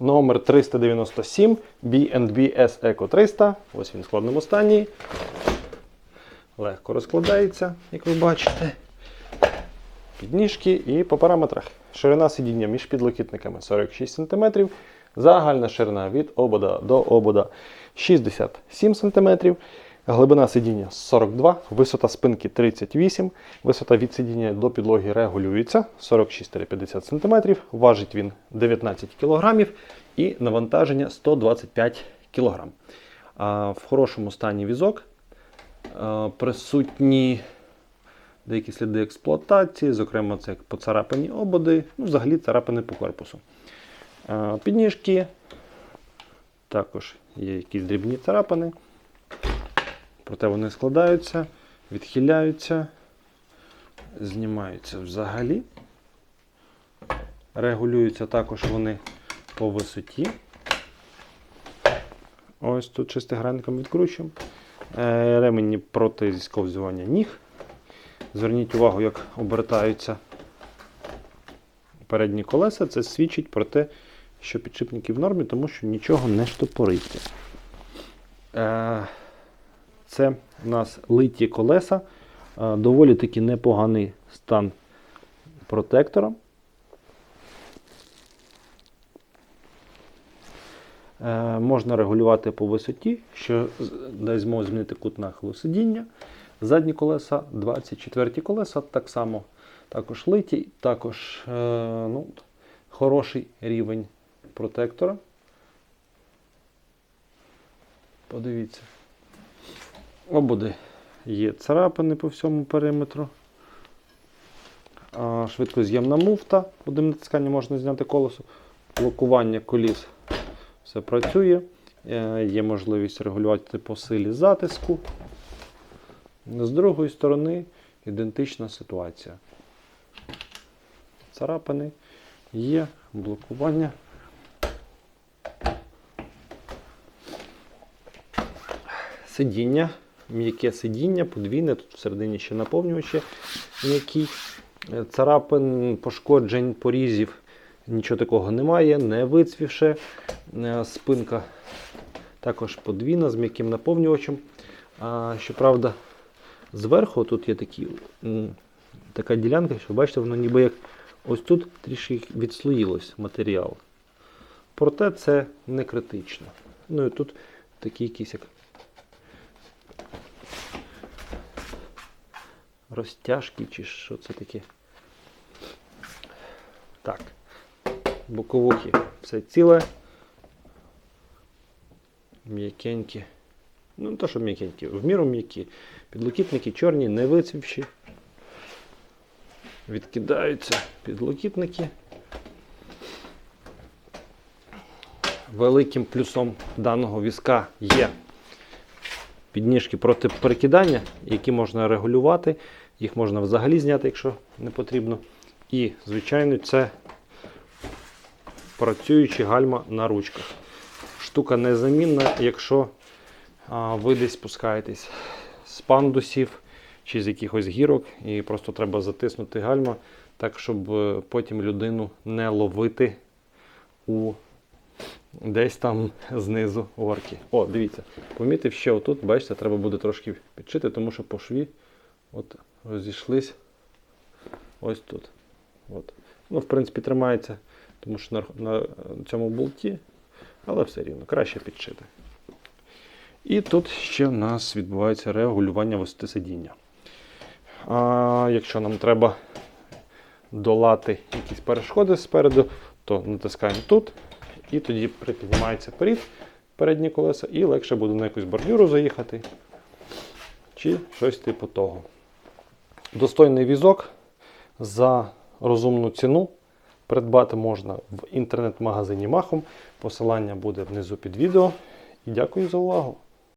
номер 397 B&B S Eco 300. Ось він в складному стані. Легко розкладається, як ви бачите. Підніжки і по параметрах. Ширина сидіння між підлокітниками 46 см. Загальна ширина від обода до обода 67 см. Глибина сидіння 42, висота спинки 38, висота від сидіння до підлоги регулюється 46-50 см, важить він 19 кг і навантаження 125 кг. А в хорошому стані візок присутні деякі сліди експлуатації, зокрема, це як поцарапані ободи, ну, взагалі царапини по корпусу. Підніжки, також є якісь дрібні царапини. Проте вони складаються, відхиляються, знімаються взагалі. Регулюються також вони по висоті. Ось тут шестигранником відкручуємо. Е, Ремені проти зісковзування ніг. Зверніть увагу, як обертаються передні колеса. Це свідчить про те, що підшипники в нормі, тому що нічого не штопориться. Це у нас литі колеса. Е, Доволі таки непоганий стан протектора. Е, Можна регулювати по висоті, що дасть змогу змінити кут нахилу сидіння. Задні колеса, 24 колеса, так само також литі, також е, ну, хороший рівень протектора. Подивіться. Обуди є царапини по всьому периметру. Швидкоз'ємна муфта. Одним натисканням можна зняти колесо. Блокування коліс все працює. Е, Є можливість регулювати по силі затиску. З другої сторони ідентична ситуація. Царапини є, блокування. Сидіння, м'яке сидіння, подвійне, тут всередині ще наповнювачі м'який. Е, Царапин, пошкоджень, порізів, нічого такого немає, не вицвівше. Е, Спинка також подвійна з м'яким наповнювачем. А, щоправда, зверху тут є такі, така ділянка, що бачите, воно ніби як ось тут трішки відслоїлось матеріал. Проте це не критично. Ну і тут такі якісь як розтяжки чи що це таке. Так. Боковухи все ціле. М'якенькі. Ну, не то, що м'якенькі, в міру м'які. Підлокітники чорні, не вицвівші. Відкидаються підлокітники. Великим плюсом даного візка є підніжки проти перекидання, які можна регулювати. Їх можна взагалі зняти, якщо не потрібно. І, звичайно, це працюючі гальма на ручках. Штука незамінна, якщо а, ви десь спускаєтесь з пандусів чи з якихось гірок, і просто треба затиснути гальма, так, щоб е, потім людину не ловити у десь там знизу горки. О, дивіться, помітив ще отут, бачите, треба буде трошки підшити, тому що по шві от, розійшлись ось тут. От. Ну, в принципі, тримається, тому що на, на цьому болті, але все рівно, краще підшити. І тут ще в нас відбувається регулювання висоти сидіння. А якщо нам треба долати якісь перешкоди спереду, то натискаємо тут, і тоді припіднімається перед, передні колеса, і легше буде на якусь бордюру заїхати, чи щось типу того. Достойний візок за розумну ціну придбати можна в інтернет-магазині Махом. Посилання буде внизу під відео. І дякую за увагу!